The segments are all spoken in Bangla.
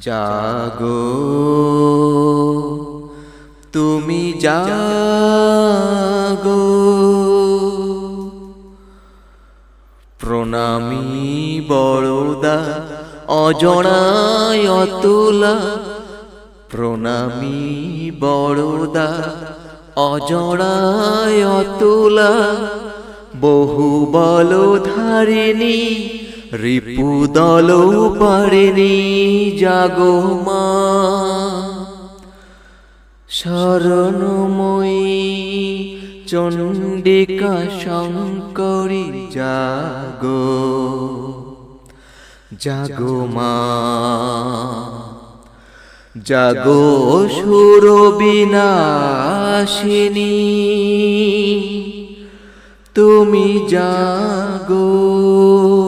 জাগো। তুমি জাগো। প্রণামী বড়দা অজনায় অতুলা। প্রণামী বড়দা অজনায় অতুলা। বহু বল ধারিণী রিপু দল পারেনি, জাগো মা। শরণময়ী চণ্ডিকা শঙ্করী, জাগো জাগো মা। জাগো সুর বিনাশিনী তুমি জাগো।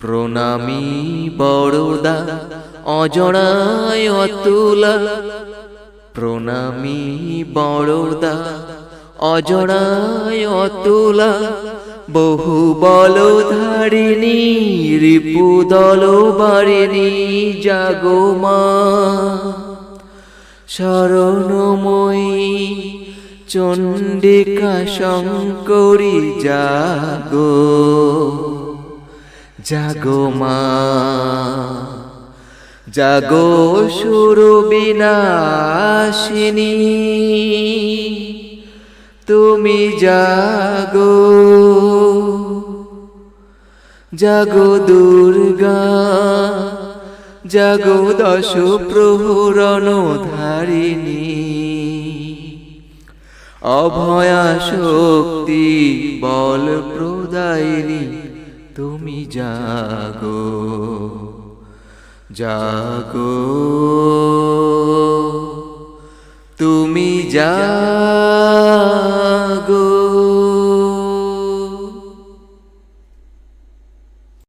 প্রণামী বড়দা অজড়ায় অতুলা। প্রণামী বড়দা অজড়ায় অতুলা। বহু বল ধারিণী রিপু দল বারিণী, জাগো মা। শরণময়ী চণ্ডিকা শঙ্করী, জাগো। জাগো মা। জাগো সুর বিনাশিনী তুমি জাগো। জাগো দুর্গা। জাগো দশ প্রহরণ ধারিণী অভয়া শক্তি বল প্রদায়িনী। তুমি জাগো জাগো। তুমি জাগো।